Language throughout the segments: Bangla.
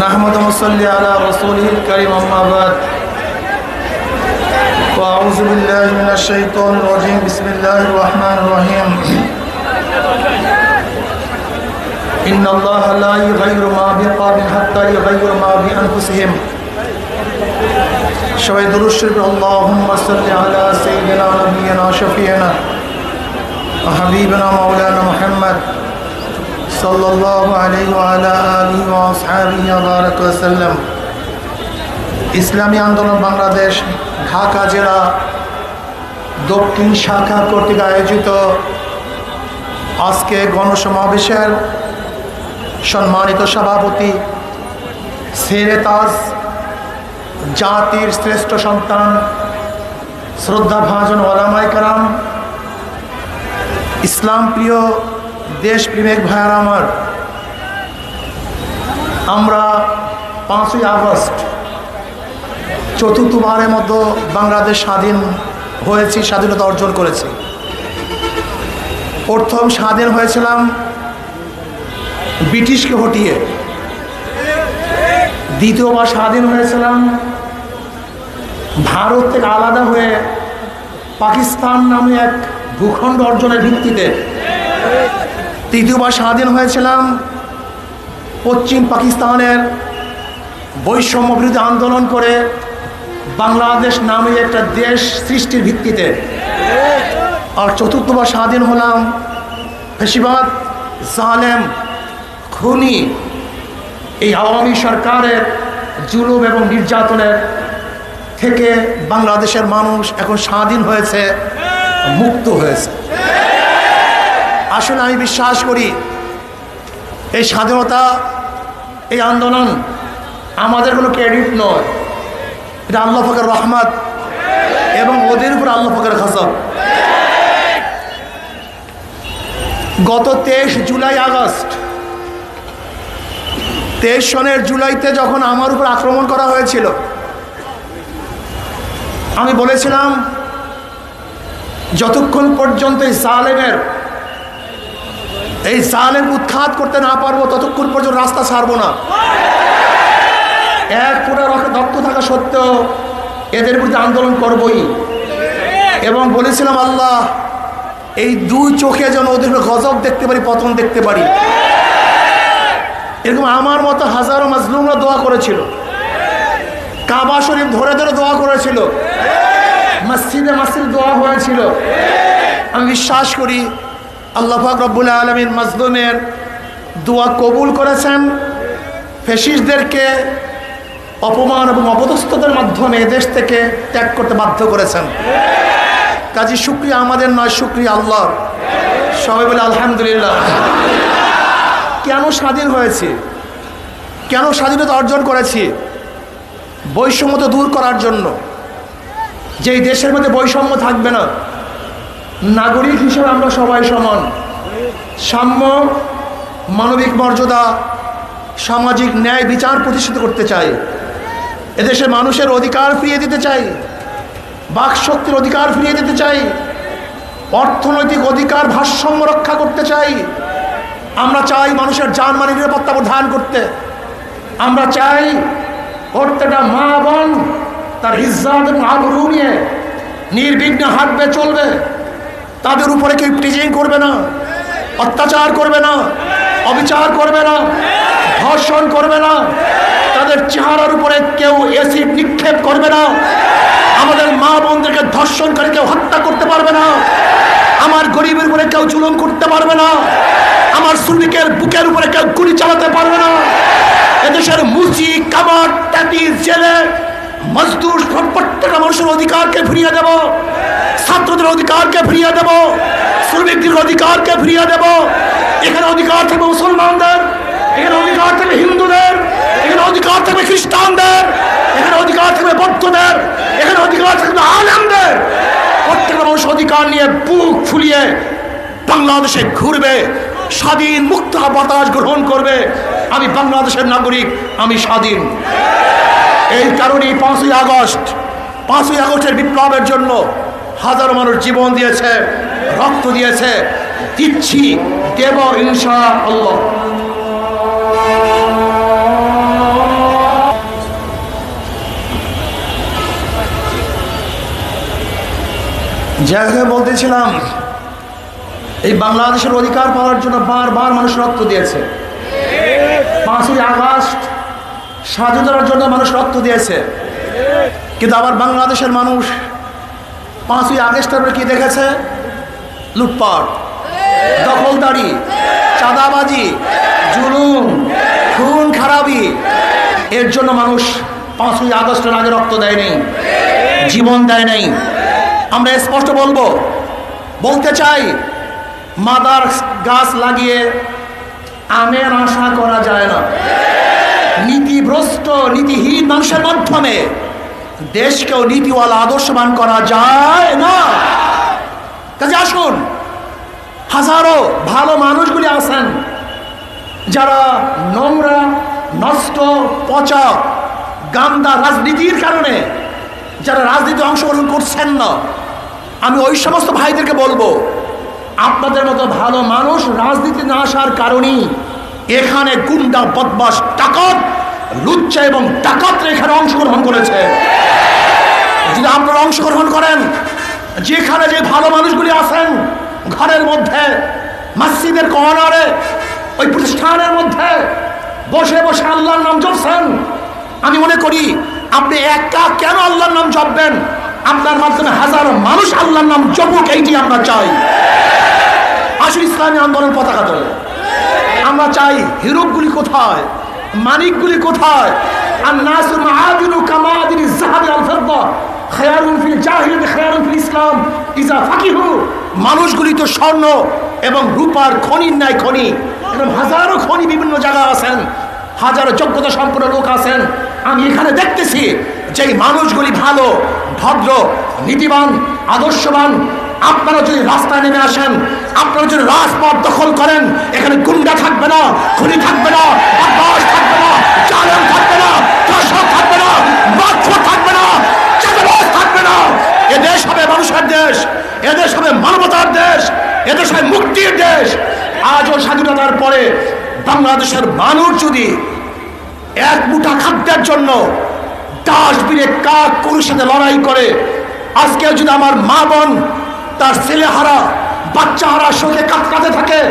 نحمد ونصلي على رسوله الكريم أما بعد وأعوذ بالله من الشيطان الرجيم بسم الله الرحمن الرحيم إن الله لا يغير ما بقوم حتى يغير ما بأنفسهم সবাই দুরুশ্বর اللهم صل على سيدنا نبينا شفيعنا وحبيبنا مولانا محمد صلى الله عليه وعلى آله وأصحابه وبارك وسلم ইসলামী আন্দোলন বাংলাদেশ ঢাকা জেলা দক্ষিণ শাখা কর্তৃক আয়োজিত আজকে গণসমাবেশের সম্মানিত সভাপতি সেরে তাজ জাতির শ্রেষ্ঠ সন্তান শ্রদ্ধা ভাজন ওলামাই কালাম ইসলাম প্রিয় দেশপ্রেমিক ভাইয়ার আমার, আমরা পাঁচই আগস্ট চতুর্থবারের মতো বাংলাদেশ স্বাধীন হয়েছি, স্বাধীনতা অর্জন করেছি। প্রথম স্বাধীন হয়েছিলাম ব্রিটিশকে হটিয়ে। দ্বিতীয়বার স্বাধীন হয়েছিলাম ভারত থেকে আলাদা হয়ে পাকিস্তান নামে এক ভূখণ্ড অর্জনের ভিত্তিতে। তৃতীয়বার স্বাধীন হয়েছিলাম পশ্চিম পাকিস্তানের বৈষম্য বিরোধী আন্দোলন করে বাংলাদেশ নামে একটা দেশ সৃষ্টির ভিত্তিতে। আর চতুর্থবার স্বাধীন হলাম ফেসিবাদ জালেম, খুনি এই আওয়ামী সরকারের জুলুম এবং নির্যাতনের থেকে বাংলাদেশের মানুষ এখন স্বাধীন হয়েছে, মুক্ত হয়েছে। আসলে আমি বিশ্বাস করি, এই স্বাধীনতা, এই আন্দোলন আমাদের কোনো ক্রেডিট নয়। এটা আল্লাহ ফকর রহমত এবং ওদের উপর আল্লাহ ফকর খসব গত তেইশ জুলাই আগস্ট, তেইশ সনের জুলাইতে যখন আমার উপর আক্রমণ করা হয়েছিল, আমি বলেছিলাম, যতক্ষণ পর্যন্ত এই সালেমের এই সালেম উৎখাত করতে না পারব, ততক্ষণ পর্যন্ত রাস্তা ছাড়বো না। এক ফোটা রক্ত থাকা সত্ত্বেও এদের বিরুদ্ধে আন্দোলন করবই। এবং বলেছিলাম, আল্লাহ, এই দুই চোখে যেন ওদের গজব দেখতে পারি, পতন দেখতে পারি। এরকম আমার মতো হাজারো মাজলুমরা দোয়া করেছিল। কাবা শরীফ ধরে ধরে দোয়া করেছিল। মসজিদে মসজিদ দোয়া হয়েছিল। আমি বিশ্বাস করি আল্লাহ রব্বুল আলমীর মাজলুমের দোয়া কবুল করেছেন। ফেসিসদেরকে অপমান এবং অপদস্থতার মাধ্যমে দেশ থেকে ত্যাগ করতে বাধ্য করেছেন। কাজী শুক্রিয়া আমাদের নয়, শুক্রিয়া আল্লাহ সবাই বলে আলহামদুলিল্লাহ। কেন স্বাধীন হয়েছে? কেন স্বাধীনতা অর্জন করেছি? বৈষম্যতা দূর করার জন্য। যেই দেশের মধ্যে বৈষম্য থাকবে না নাগরিক হিসেবে আমরা সবাই সমান। সাম্য, মানবিক মর্যাদা, সামাজিক ন্যায় বিচার প্রতিষ্ঠিত করতে চাই। এদেশে মানুষের অধিকার ফিরিয়ে দিতে চাই। বাকশক্তির অধিকার ফিরিয়ে দিতে চাই। অর্থনৈতিক অধিকার ভারসাম্য রক্ষা করতে চাই। আমরা চাই মানুষের জানমানি নিরাপত্তা প্রদান করতে। আমরা চাই প্রত্যেকটা মা বোন তার ইজ্জাত এবং নিয়ে নির্বিঘ্নে হাঁটবে, চলবে। তাদের উপরে কেউ টিচিং করবে না, অত্যাচার করবে না, অবিচার করবে না, ধর্ষণ করবে না, তাদের চেহারার উপরে কেউ অ্যাসিড নিক্ষেপ করবে না, আমাদের মা বোনদেরকে ধর্ষণকারী কেউ হত্যা করতে পারবে না, আমার গরিবের উপরে কেউ জুলুম করতে পারবে না, আমার শ্রমিকের বুকের উপরে কেউ গুলি চালাতে পারবে না, এদেশের মুচি কামার ট্যাটি, জেলে, মজদুর, প্রত্যেকটা মানুষের অধিকারকে ফিরিয়ে দেব। অধিকারকে ফিরিয়ে দেব? শ্রমিকদের অধিকারকে ফিরিয়ে দেব? এখানে অধিকার থাকবে মুসলমানদের, এখানে অধিকার থাকবে হিন্দুদের, এখানে অধিকার থাকবে খ্রিস্টানদের, এখানে অধিকার থাকবে বৌদ্ধদের, এখানে অধিকার থাকবে আলেমদের। প্রত্যেকটা মানুষ অধিকার নিয়ে বুক ফুলিয়ে বাংলাদেশে ঘুরবে, স্বাধীন মুক্ত বাতাস গ্রহণ করবে। আমি বাংলাদেশের নাগরিক, আমি স্বাধীন। এই কারণেই পাঁচই আগস্ট, পাঁচই আগস্টের বিপ্লবের জন্য হাজার মানুষ জীবন দিয়েছে, রক্ত দিয়েছে। দিচ্ছি, দেব ইনশা আল্লাহ জায়গায় বলতেছিলাম, এই বাংলাদেশের অধিকার পাওয়ার জন্য বারবার মানুষ রক্ত দিয়েছে। পাঁচই আগস্ট, স্বাধীনতার জন্য মানুষ রক্ত দিয়েছে। কিন্তু আবার বাংলাদেশের মানুষ পাঁচই আগস্টের কি দেখেছে? লুটপাট, দখলদারি, চাঁদাবাজি, জুলুম, খুন, খারাপি। এর জন্য মানুষ পাঁচই আগস্টের আগে রক্ত দেয় নেই, জীবন দেয় নেই। আমরা স্পষ্ট বলব, বলতে চাই, মাদার গাছ লাগিয়ে আমের আশা করা যায় না। নীতিভ্রষ্ট, নীতিহীন মানুষের মাধ্যমে দেশকেও নীতিওয়ালা আদর্শবান করা যায় না। কাজে আসুন, হাজারো ভালো মানুষগুলি আছেন যারা নোংরা, নষ্ট, পচা, গান্দা রাজনীতির কারণে যারা রাজনীতি অংশগ্রহণ করছেন না। আমি ওই সমস্ত ভাইদেরকে বলব, আপনাদের মতো ভালো মানুষ রাজনীতি না আসার কারণেই এখানে গুন্ডা বদমাস ডাকাত লুচ্চা এবং ডাকাতরা এখানে অংশগ্রহণ করেছে। যদি আপনারা অংশগ্রহণ করেন, যেখানে যে ভালো মানুষগুলি আছেন, ঘরের মধ্যে, মসজিদের কর্নারে, ওই প্রতিষ্ঠানের মধ্যে, বসে বসে আল্লাহর নাম জপছেন, আমি মনে করি আপনি একা কেন আল্লাহর নাম জপবেন? আপনার মাধ্যমে হাজারো মানুষ আল্লাহর নাম জপুক এইটি আমরা চাই। আসল ইসলামী আন্দোলন পতাকা তোলে। আমরা চাই হিরোপগুলি কোথায়? মানিকগুলি কোথায়? আর নাসুর মাহাদিনু কামাদিন জাহাবি আল ফিরদা। খায়ারুন ফিল জাহিলিয়াত, খায়ারুন ফিল ইসলাম। ইজা ফাকিহু। মানুষগুলি তো স্বর্ণ এবং রূপার খনির ন্যায় খনি। এরকম হাজারো খনি বিভিন্ন জায়গায় আছেন। হাজারো যোগ্যতা সম্পন্ন লোক আছেন। আমি এখানে দেখতেছি যে মানুষগুলি ভালো, ভদ্র, নীতিবান, আদর্শবান, আপনারা যদি রাস্তায় নেমে আসেন, আপনারা যদি রাজপথ দখল করেন, এখানে গুন্ডা থাকবে না, খুনি থাকবে না বদমাশ থাকবে না চালন থাকবে না প্রশাসক থাকবে না মাতফর থাকবে না চাঁদাবাজ থাকবে না এদেশ হবে মানুষের দেশ এদেশ হবে মানবতার দেশ এদেশ হবে মুক্তির দেশ। আজও স্বাধীনতার পরে বাংলাদেশের মানুষ যদি এক মুঠা খাদ্যের জন্য ডাস্টবিনে কাক গরুর সাথে লড়াই করে আজকে যদি আমার মা বোন তার ছেলে হারা বাচ্চা হারা শোকে কাতকাতে থাকে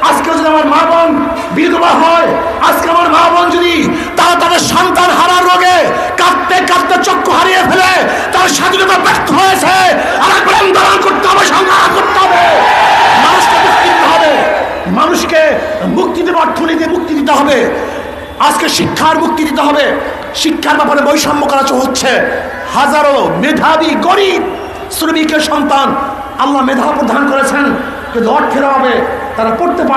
আজকে যদি আমার মা বোন বিধবা হয়, আজকে আমার মা বোন যদি তারা তাদের সন্তান হারার রোগে কাঁদতে কাঁদতে চক্ষু হারিয়ে ফেলে তার স্বাধীনতা ব্যর্থ হয়েছে। আর একবার আন্দোলন করতে হবে, সংগ্রাম করতে হবে। মানুষকে মুক্তি দিতে হবে। মানুষকে মুক্তি দেবে, অর্থনীতি মুক্তি দিতে হবে। আজকে শিক্ষার মুক্তি দিতে হবে। শিক্ষার ব্যাপারে বৈষম্য করা হচ্ছে। হাজারো মেধাবী, গরিব শ্রমিকের সন্তান আল্লাহ মেধা প্রদান করেছেন। কিন্তু অর্থের অভাবে তারা পড়তে পারে